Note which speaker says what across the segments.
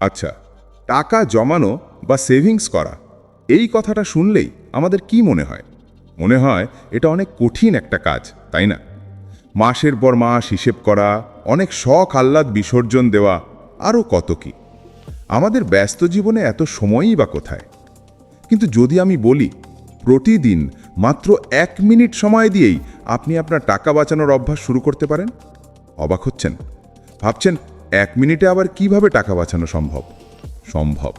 Speaker 1: আচ্ছা টাকা জমানো বা সেভিংস করা, এই কথাটা শুনলেই আমাদের কি মনে হয়? মনে হয় এটা অনেক কঠিন একটা কাজ, তাই না? মাসের পর মাস হিসেব করা, অনেক শখ, আহ্লাদ, বিসর্জন দেওয়া আরও কত কি? আমাদের ব্যস্ত জীবনে এত সময়ই বা কোথায়? কিন্তু যদি আমি বলি, প্রতিদিন মাত্র এক মিনিট সময় দিয়েই আপনি আপনার টাকা বাঁচানোর অভ্যাস শুরু করতে পারেন? অবাক হচ্ছেন। ভাবছেন এক মিনিটে আবার কীভাবে টাকা বাঁচানো সম্ভব? সম্ভব।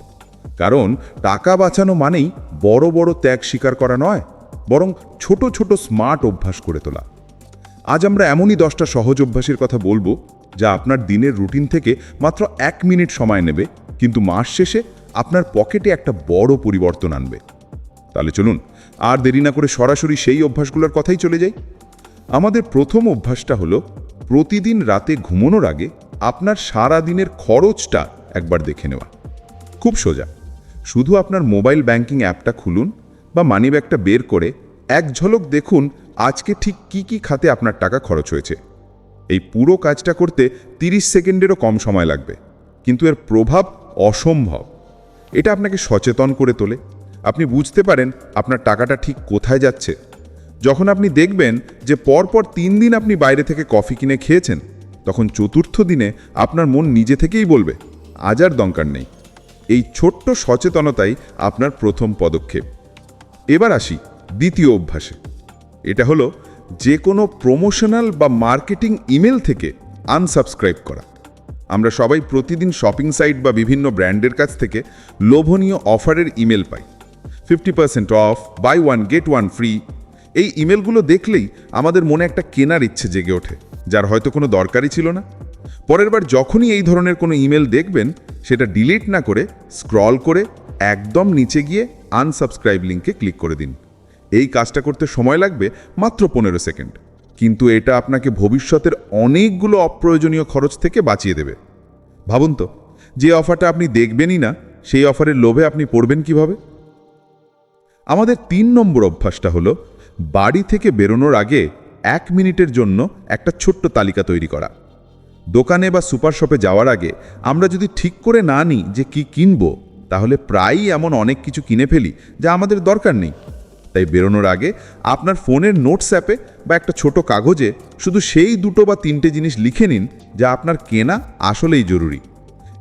Speaker 1: কারণ, টাকা বাঁচানো মানেই বড় বড় ত্যাগ স্বীকার করা নয়, বরং ছোট ছোট স্মার্ট অভ্যাস করে তোলা। আজ আমরা এমনই দশটা সহজ অভ্যাসের কথা বলব, যা আপনার দিনের রুটিন থেকে মাত্র এক মিনিট সময় নেবে, কিন্তু মাস শেষে আপনার পকেটে একটা বড় পরিবর্তন আনবে। তাহলে চলুন, আর দেরি না করে সরাসরি সেই অভ্যাসগুলোর কথাই চলে যাই। আমাদের প্রথম অভ্যাসটা হলো প্রতিদিন রাতে ঘুমানোর আগে আপনার সারা দিনের খরচটা একবার দেখে নেওয়া। খুব সোজা। শুধু আপনার মোবাইল ব্যাংকিং অ্যাপটা খুলুন বা মানিব্যাগটা বের করে এক ঝলক দেখুন আজকে ঠিক কি কি খাতে আপনার টাকা খরচ হয়েছে। এই পুরো কাজটা করতে 30 সেকেন্ডেরও কম সময় লাগবে। কিন্তু এর প্রভাব অসম্ভব। এটা আপনাকে সচেতন করে তোলে। আপনি বুঝতে পারেন আপনার টাকাটা ঠিক কোথায় যাচ্ছে। যখন আপনি দেখবেন যে পরপর তিন দিন আপনি বাইরে থেকে কফি কিনে খেয়েছেন, তখন চতুর্থ দিনে আপনার মন নিজে থেকেই বলবে, আজ আর দরকার নেই। এই ছোট্ট সচেতনতাই আপনার প্রথম পদক্ষেপ। এবার আসি দ্বিতীয় অভ্যাসে। এটা হলো যে কোনো প্রমোশনাল বা মার্কেটিং ইমেল থেকে আনসাবস্ক্রাইব করা। আমরা সবাই প্রতিদিন শপিং সাইট বা বিভিন্ন ব্র্যান্ডের কাছ থেকে লোভনীয় অফারের ইমেল পাই। Fifty percent off buy one get one free এই ইমেলগুলো দেখলেই আমাদের মনে একটা কেনার ইচ্ছে জেগে ওঠে, যার হয়তো কোনো দরকারই ছিল না। পরের বার যখনই এই ধরনের কোনো ইমেল দেখবেন, সেটা ডিলিট না করে স্ক্রল করে একদম নিচে গিয়ে আনসাবস্ক্রাইব লিঙ্কে ক্লিক করে দিন। এই কাজটা করতে সময় লাগবে মাত্র পনেরো সেকেন্ড। কিন্তু এটা আপনাকে ভবিষ্যতের অনেকগুলো অপ্রয়োজনীয় খরচ থেকে বাঁচিয়ে দেবে। ভাবুন তো, যে অফারটা আপনি দেখবেনই না, সেই অফারের লোভে আপনি পড়বেন কীভাবে? আমাদের তিন নম্বর অভ্যাসটা হলো বাড়ি থেকে বেরোনোর আগে এক মিনিটের জন্য একটা ছোট্ট তালিকা তৈরি করা। দোকানে বা সুপার শপে যাওয়ার আগে আমরা যদি ঠিক করে না নিই যে কি কিনবো, তাহলে প্রায়ই এমন অনেক কিছু কিনে ফেলি যা আমাদের দরকার নেই। তাই বেরোনোর আগে আপনার ফোনের নোটস অ্যাপে বা একটা ছোট কাগজে শুধু সেই দুটো বা তিনটে জিনিস লিখে নিন যা আপনার কেনা আসলেই জরুরি।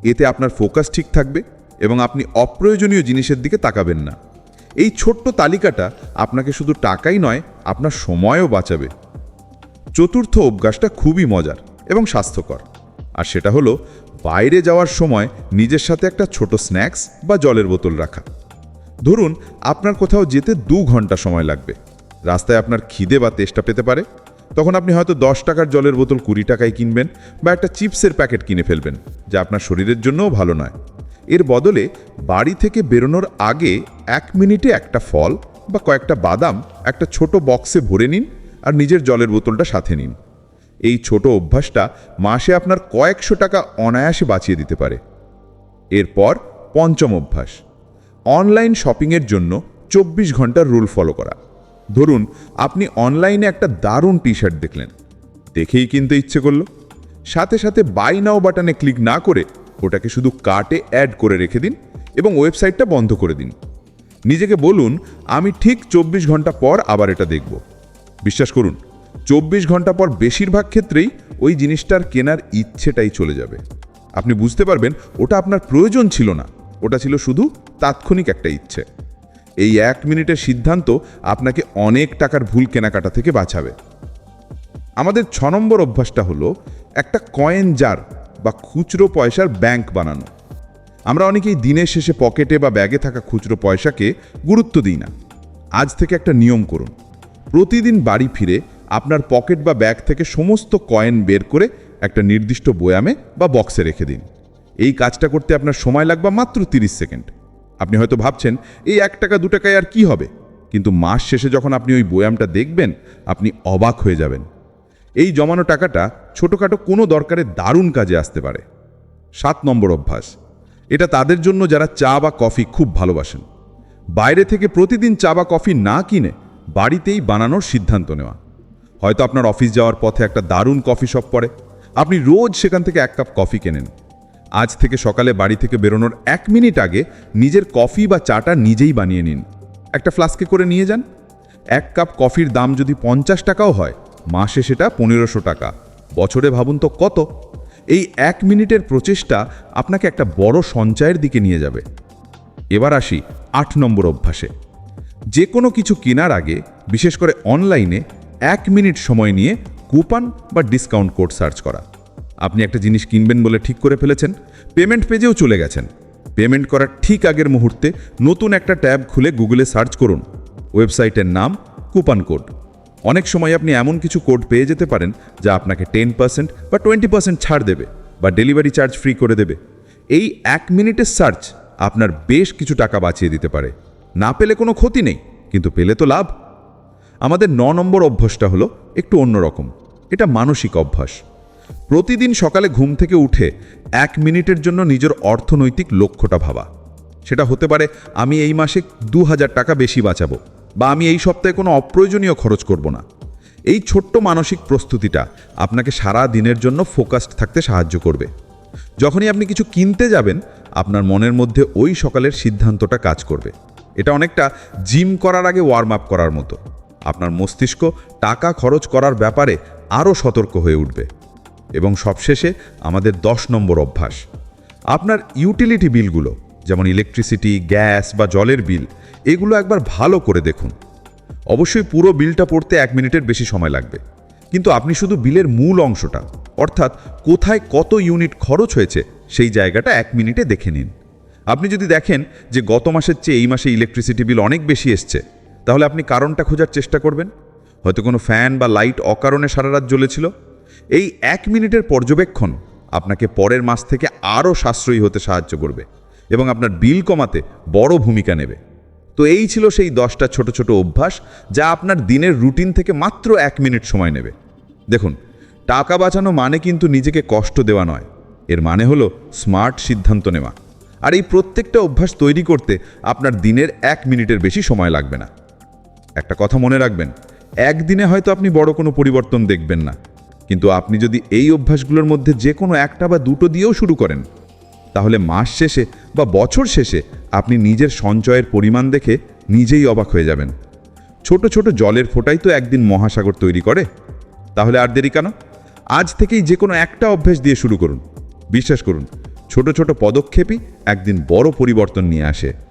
Speaker 1: এতে আপনার ফোকাস ঠিক থাকবে এবং আপনি অপ্রয়োজনীয় জিনিসের দিকে তাকাবেন না। এই ছোট্ট তালিকাটা আপনাকে শুধু টাকাই নয়, আপনার সময়ও বাঁচাবে। চতুর্থ অভ্যাসটা খুবই মজার এবং স্বাস্থ্যকর। আর সেটা হলো, বাইরে যাওয়ার সময় নিজের সাথে একটা ছোট স্ন্যাক্স বা জলের বোতল রাখা। ধরুন, আপনার কোথাও যেতে দু ঘণ্টা সময় লাগবে। রাস্তায় আপনার খিদে বা তেষ্টা পেতে পারে। তখন আপনি হয়তো দশ টাকার জলের বোতল কুড়ি টাকায় কিনবেন বা একটা চিপসের প্যাকেট কিনে ফেলবেন, যা আপনার শরীরের জন্যও ভালো নয়। এর বদলে বাড়ি থেকে বেরোনোর আগে এক মিনিটে একটা ফল বা কয়েকটা বাদাম একটা ছোট বক্সে ভরে নিন আর নিজের জলের বোতলটা সাথে নিন। এই ছোট অভ্যাসটা মাসে আপনার কয়েকশো টাকা অনায়াসে বাঁচিয়ে দিতে পারে। এরপর পঞ্চম অভ্যাস, অনলাইন শপিংয়ের জন্য চব্বিশ ঘণ্টার রুল ফলো করা। ধরুন, আপনি অনলাইনে একটা দারুণ টি শার্ট দেখলেন। দেখেই কিনতে ইচ্ছে করল। সাথে সাথে বাই নাও বাটনে ক্লিক না করে ওটাকে শুধু কার্টে অ্যাড করে রেখে দিন এবং ওয়েবসাইটটা বন্ধ করে দিন। নিজেকে বলুন, আমি ঠিক চব্বিশ ঘণ্টা পর আবার এটা দেখব। বিশ্বাস করুন, চব্বিশ ঘণ্টা পর বেশিরভাগ ক্ষেত্রেই ওই জিনিসটার কেনার ইচ্ছেটাই চলে যাবে। আপনি বুঝতে পারবেন, ওটা আপনার প্রয়োজন ছিল না। ওটা ছিল শুধু তাৎক্ষণিক একটা ইচ্ছে। এই এক মিনিটের সিদ্ধান্ত আপনাকে অনেক টাকার ভুল কেনাকাটা থেকে বাঁচাবে। আমাদের ছ নম্বর অভ্যাসটা হলো একটা কয়েন জার বা খুচরো পয়সার ব্যাংক বানানো। আমরা অনেকেই দিনের শেষে পকেটে বা ব্যাগে থাকা খুচরো পয়সাকে গুরুত্ব দিই না। আজ থেকে একটা নিয়ম করুন। প্রতিদিন বাড়ি ফিরে আপনার পকেট বা ব্যাগ থেকে সমস্ত কয়েন বের করে একটা নির্দিষ্ট বয়ামে বা বক্সে রেখে দিন। এই কাজটা করতে আপনার সময় লাগবে মাত্র 30 সেকেন্ড। আপনি হয়তো ভাবছেন, এই এক টাকা, দু টাকায় আর কি হবে? কিন্তু মাস শেষে যখন আপনি ওই বয়ামটা দেখবেন, আপনি অবাক হয়ে যাবেন। এই জমানো টাকাটা ছোটোখাটো কোনো দরকারে দারুণ কাজে আসতে পারে। সাত নম্বর অভ্যাস। এটা তাদের জন্য যারা চা বা কফি খুব ভালোবাসেন। বাইরে থেকে প্রতিদিন চা বা কফি না কিনে বাড়িতেই বানানোর সিদ্ধান্ত নেওয়া। হয়তো আপনার অফিস যাওয়ার পথে একটা দারুণ কফি শপ পড়ে। আপনি রোজ সেখান থেকে এক কাপ কফি কেনেন। আজ থেকে সকালে বাড়ি থেকে বেরোনোর এক মিনিট আগে নিজের কফি বা চাটা নিজেই বানিয়ে নিন। একটা ফ্লাস্কে করে নিয়ে যান। এক কাপ কফির দাম যদি পঞ্চাশ টাকাও হয়, মাসে সেটা পনেরোশো টাকা। বছরে ভাবুন তো কত, এই এক মিনিটের প্রচেষ্টা আপনাকে একটা বড় সঞ্চয়ের দিকে নিয়ে যাবে। এবার আসি আট নম্বর অভ্যাসে। যে কোনো কিছু কেনার আগে, বিশেষ করে অনলাইনে, এক মিনিট সময় নিয়ে কুপন বা ডিসকাউন্ট কোড সার্চ করা। আপনি একটা জিনিস কিনবেন বলে ঠিক করে ফেলেছেন, পেমেন্ট পেজেও চলে গেছেন। পেমেন্ট করার ঠিক আগের মুহূর্তে নতুন একটা ট্যাব খুলে গুগলে সার্চ করুন। ওয়েবসাইটের নাম কুপন কোড। অনেক সময় আপনি এমন কিছু কোড পেয়ে যেতে পারেন যা আপনাকে টেন পার্সেন্ট বা টোয়েন্টি পার্সেন্ট ছাড় দেবে বা ডেলিভারি চার্জ ফ্রি করে দেবে। এই এক মিনিটের সার্চ আপনার বেশ কিছু টাকা বাঁচিয়ে দিতে পারে। না পেলে কোনো ক্ষতি নেই, কিন্তু পেলে তো লাভ। আমাদের ন নম্বর অভ্যাসটা হলো একটু অন্যরকম। এটা মানসিক অভ্যাস। প্রতিদিন সকালে ঘুম থেকে উঠে এক মিনিটের জন্য নিজের অর্থনৈতিক লক্ষ্যটা ভাবা। সেটা হতে পারে আমি এই মাসে দু হাজার টাকা বেশি বাঁচাবো। বা আমি এই সপ্তাহে কোনো অপ্রয়োজনীয় খরচ করব না। এই ছোট্ট মানসিক প্রস্তুতিটা আপনাকে সারা দিনের জন্য ফোকাসড থাকতে সাহায্য করবে। যখনই আপনি কিছু কিনতে যাবেন, আপনার মনের মধ্যে ওই সকালের সিদ্ধান্তটা কাজ করবে। এটা অনেকটা জিম করার আগে ওয়ার্ম আপ করার মতো। আপনার মস্তিষ্ক টাকা খরচ করার ব্যাপারে আরও সতর্ক হয়ে উঠবে। এবং সবশেষে আমাদের দশ নম্বর অভ্যাস। আপনার ইউটিলিটি বিলগুলো যেমন ইলেকট্রিসিটি গ্যাস বা জলের বিল এগুলো একবার ভালো করে দেখুন। অবশ্যই পুরো বিলটা পড়তে এক মিনিটের বেশি সময় লাগবে। কিন্তু আপনি শুধু বিলের মূল অংশটা, অর্থাৎ কোথায় কত ইউনিট খরচ হয়েছে, সেই জায়গাটা এক মিনিটে দেখে নিন। আপনি যদি দেখেন যে গত মাসের চেয়ে এই মাসে ইলেকট্রিসিটি বিল অনেক বেশি এসছে, তাহলে আপনি কারণটা খোঁজার চেষ্টা করবেন। হয়তো কোনো ফ্যান বা লাইট অকারণে সারা রাত জ্বলেছিল। এই এক মিনিটের পর্যবেক্ষণ আপনাকে পরের মাস থেকে আরও সাশ্রয়ী হতে সাহায্য করবে। এবং আপনার বিল কমাতে বড় ভূমিকা নেবে। তো এই ছিল সেই দশটা ছোট ছোট অভ্যাস যা আপনার দিনের রুটিন থেকে মাত্র এক মিনিট সময় নেবে। দেখুন, টাকা বাঁচানো মানে কিন্তু নিজেকে কষ্ট দেওয়া নয়। এর মানে হলো স্মার্ট সিদ্ধান্ত নেওয়া। আর এই প্রত্যেকটা অভ্যাস তৈরি করতে আপনার দিনের এক মিনিটের বেশি সময় লাগবে না। একটা কথা মনে রাখবেন, একদিনে হয়তো আপনি বড় কোনো পরিবর্তন দেখবেন না। কিন্তু আপনি যদি এই অভ্যাসগুলোর মধ্যে যে কোনো একটা বা দুটো দিয়েও শুরু করেন তাহলে মাস শেষে বা বছর শেষে আপনি নিজের সঞ্চয়ের পরিমাণ দেখে নিজেই অবাক হয়ে যাবেন। ছোট ছোট জলের ফোটাই তো একদিন মহাসাগর তৈরি করে। তাহলে আর দেরি কেন? আজ থেকেই যে কোনো একটা অভ্যেস দিয়ে শুরু করুন। বিশ্বাস করুন, ছোট ছোট পদক্ষেপই একদিন বড় পরিবর্তন নিয়ে আসে।